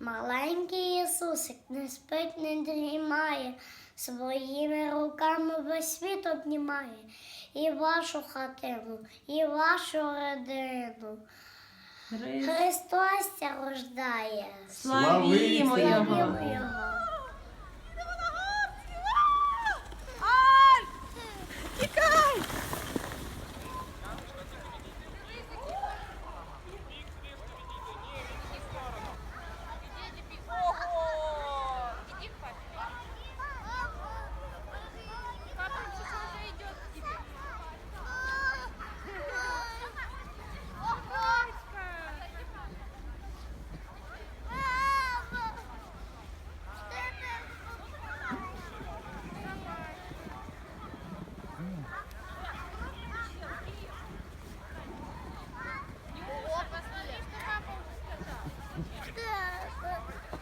Маленький Ісусик не спить, не дрімає, своїми руками весь світ обнімає. І вашу хатину, і вашу родину. Христос рождає. Славімо його.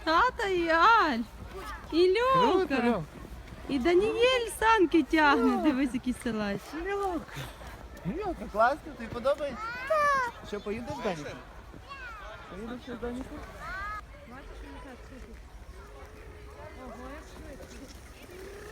Тата і Аль. І Льовка. І Даніель санки тягне. Дивись, який силач. Мілка, класно, тобі подобається? Так. Що, поїдеш з Даніком? Поїдеш сидить. Ого, як Андриана,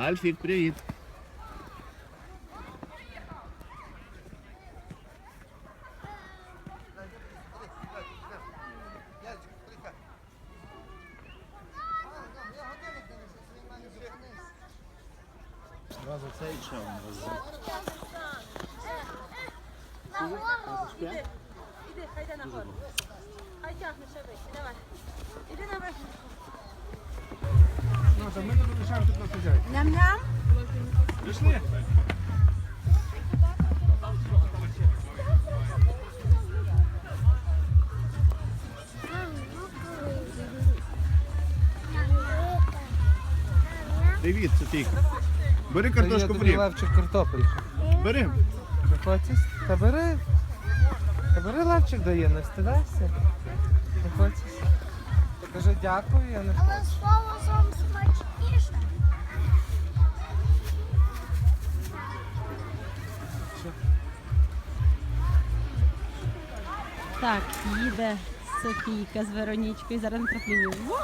Альфік, привіт. Зразу цей човен Іди, хай йде нагору. Хай тягне ще вище, давай. Іди наверх. Ну, то ми тут лишаємо тут на хазяйку. Ням-ням. Пішли. Привіт, Софійка. Бери картошку фрі. Левчик картопельку. Бери. Хочеш? Та бери. Та бери левчик дає, не встидайся. Дякую, я не хочу. Але слово вам смачніше. Так, їде Софійка з Веронічкою. Зараз на трафліні. Вау!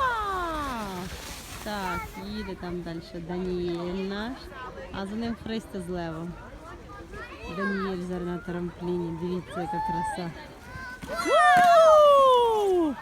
Так, їде там далі Даніель наш, а за ним Христя з Левом. Даніель зараз на трампліні. Дивіться, яка краса. Вау!